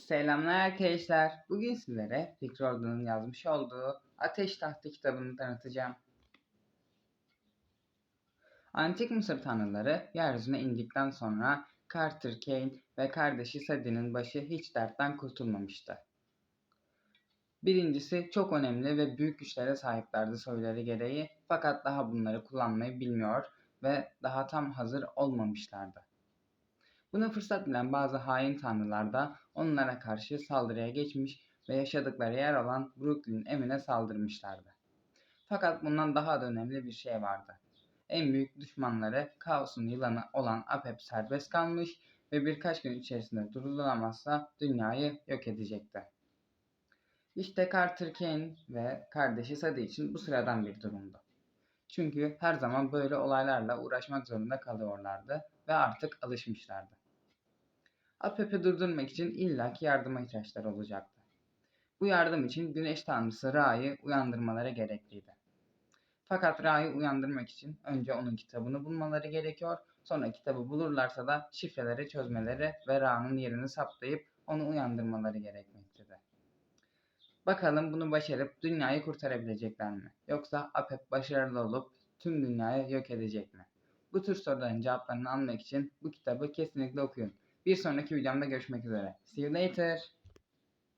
Selamlar arkadaşlar. Bugün sizlere Fikri Ordu'nun yazmış olduğu Ateş Tahtı kitabını tanıtacağım. Antik Mısır tanrıları yeryüzüne indikten sonra Carter Kane ve kardeşi Sadi'nin başı hiç dertten kurtulmamıştı. Birincisi çok önemli ve büyük güçlere sahiplerdi soyları gereği fakat daha bunları kullanmayı bilmiyor ve daha tam hazır olmamışlardı. Buna fırsat bilen bazı hain tanrılar da onlara karşı saldırıya geçmiş ve yaşadıkları yer olan Brooklyn evine saldırmışlardı. Fakat bundan daha da önemli bir şey vardı. En büyük düşmanları kaosun yılanı olan Apep serbest kalmış ve birkaç gün içerisinde durdurulamazsa dünyayı yok edecekti. İşte Carter Kane ve kardeşi Sadie için bu sıradan bir durumdu. Çünkü her zaman böyle olaylarla uğraşmak zorunda kalıyorlardı ve artık alışmışlardı. Apep'i durdurmak için illaki yardıma ihtiyaçları olacaktı. Bu yardım için güneş tanrısı Ra'yı uyandırmaları gerekliydi. Fakat Ra'yı uyandırmak için önce onun kitabını bulmaları gerekiyor, sonra kitabı bulurlarsa da şifreleri çözmeleri ve Ra'nın yerini saptayıp onu uyandırmaları gerekmektedir. Bakalım bunu başarıp dünyayı kurtarabilecekler mi? Yoksa Apep başarılı olup tüm dünyayı yok edecek mi? Bu tür soruların cevaplarını almak için bu kitabı kesinlikle okuyun. Bir sonraki videomda görüşmek üzere. See you later.